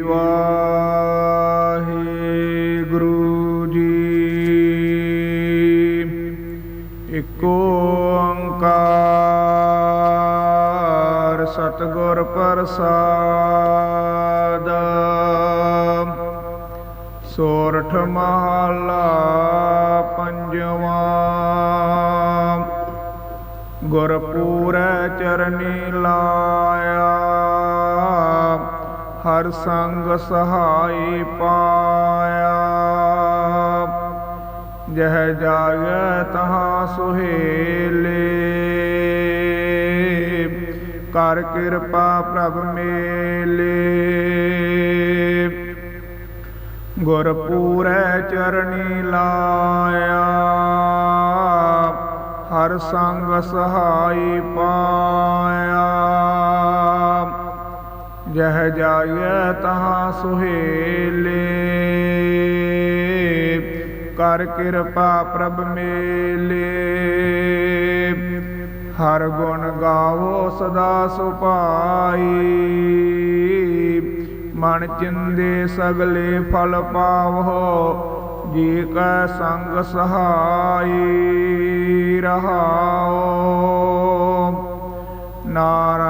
ਵਾਹਿਗੁਰੂ ਜੀ। ਇੱਕ ਓੰਕਾਰ ਸਤਿਗੁਰ ਪ੍ਰਸਾਦ। ਸੋਰਠ ਮਹਲਾ ਪੰਜਵਾਂ। ਗੁਰਪੂਰੈ ਚਰਨੀ ਲਾਇਆ। ਹਰ ਸੰਗ ਸਹਾਈ ਪਾਇਆ। ਜਹ ਜਾਗੈ ਤਹਾਂ ਸੁਹੇਲੇ। ਕਰ ਕਿਰਪਾ ਪ੍ਰਭ ਮੇਲੇ। ਗੁਰਪੂਰੈ ਚਰਣੀ ਲਾਇਆ। ਹਰ ਸੰਗ ਸਹਾਈ ਪਾ ਜਹ ਜਾਇ ਤਹਾਂ ਸੁਹੇਲੇ। ਕਰ ਕਿਰਪਾ ਪ੍ਰਭ ਮੇਲੇ। ਹਰ ਗੁਣ ਗਾਵੋ ਸਦਾ ਸੁਭਾਈ। ਮਨ ਚਿੰਦੇ ਸਗਲੇ ਫਲ ਪਾਵੋ, ਜੀ ਕੈ ਸੰਗ ਸਹਾਈ ਰਹਾਓ। ਨਾਰਾਇਣ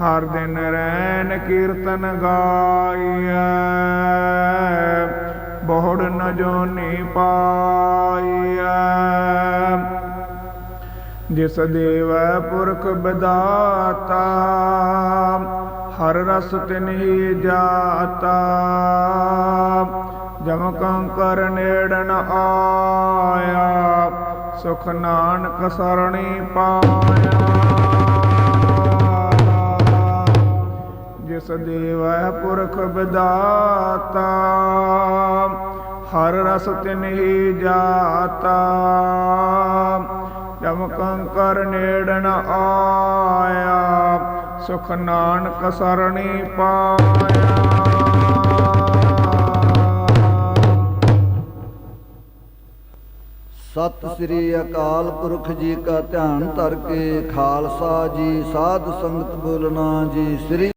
ਹਰ ਦਿਨ ਰੈਨ ਕੀਰਤਨ ਗਾਈਐ, ਬਹੁੜ ਨ ਜੋਨੀ ਪਾਈਐ। ਜਿਸ ਦੇਵੈ ਪੁਰਖ ਬਦਾਤਾ ਹਰ ਰਸ ਤਿਨਹੀ ਜਾਤਾ। ਜਮ ਕੰਕਰ ਨੇੜਨ ਆਇਆ, ਸੁਖ ਨਾਨਕ ਸਰਣੀ ਪਾਇਆ। ਜਿਸ ਪੁਰਖ ਵਿਦਾਤਾ, ਹਰ ਰਸ ਤਿਨਹੀ ਜਾਤਾ। ਜਮ ਕੰਕਰ ਨੇੜਨ ਆਇਆ, ਸੁਖ ਨਾਨਕ ਸਰਣੀ ਪਾਇਆ। ਸਤਿ ਸ੍ਰੀ ਅਕਾਲ ਪੁਰਖ ਜੀ ਕਾ ਧਿਆਨ ਧਰ ਕੇ, ਖਾਲਸਾ ਜੀ, ਸਾਧ ਸੰਗਤ ਬੋਲਣਾ ਜੀ, ਸ੍ਰੀ